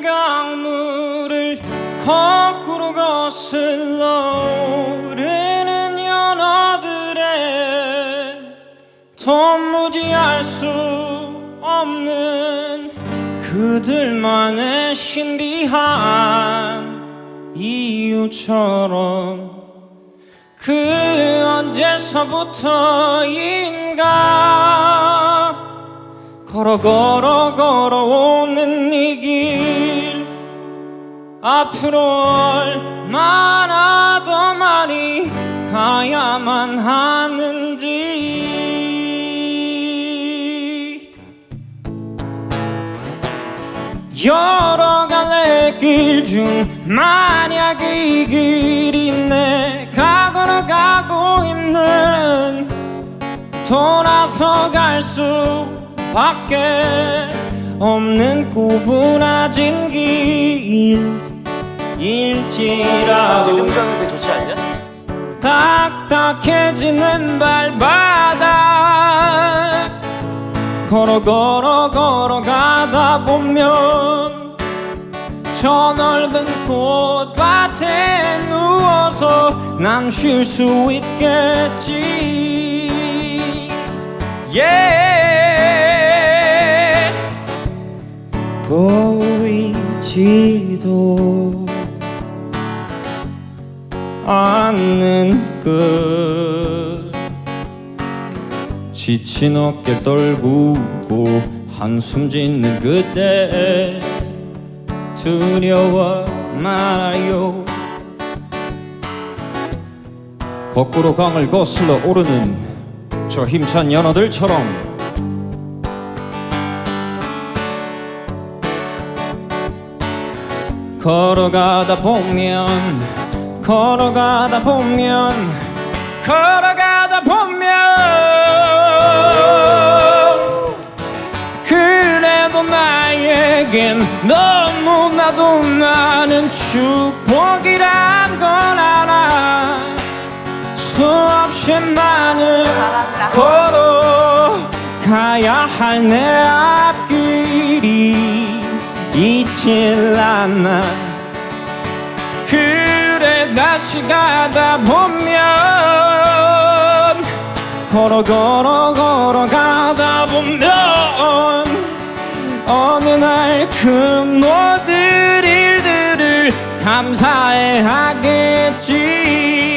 강물을 거꾸로 거슬러 오르는 연어들의 도무지 알 수 없는 그들만의 신비한 이유처럼 그 언제서부터인가 걸어 걸어 걸어오는 이 길. 앞으로 얼마나 더 많이 가야만 하는지. 여러 갈래 길 중 만약 이 길이 내가 걸어가고 있는 돌아서 갈 수 밖에 없는 구분아진 길일지라도 리듬감이 되게 좋지 않냐? 딱딱해지는 발바닥 걸어 걸어 걸어가다 보면 저 넓은 꽃밭에 누워서 난 쉴 수 있겠지 예 보이지도 않는 끝. 지친 어깨 떨구고 한숨 짓는 그때 두려워 말아요. 거꾸로 강을 거슬러 오르는 저 힘찬 연어들처럼 걸어가다 보면 걸어가다 보면 걸어가다 보면. 그래도 나에겐 너무나도 많은 축복이란 걸 알아. 수없이 많은 걸어가야 할 내 앞길이 잊질 않아. 그래 다시 가다 보면 걸어 걸어 걸어 가다 보면 어느 날 그 모든 일들을 감사해 하겠지.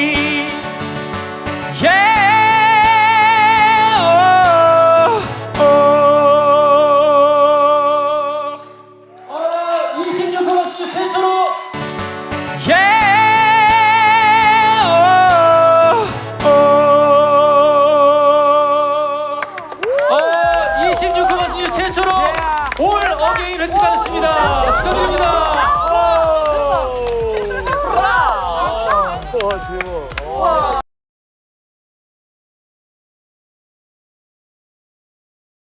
와.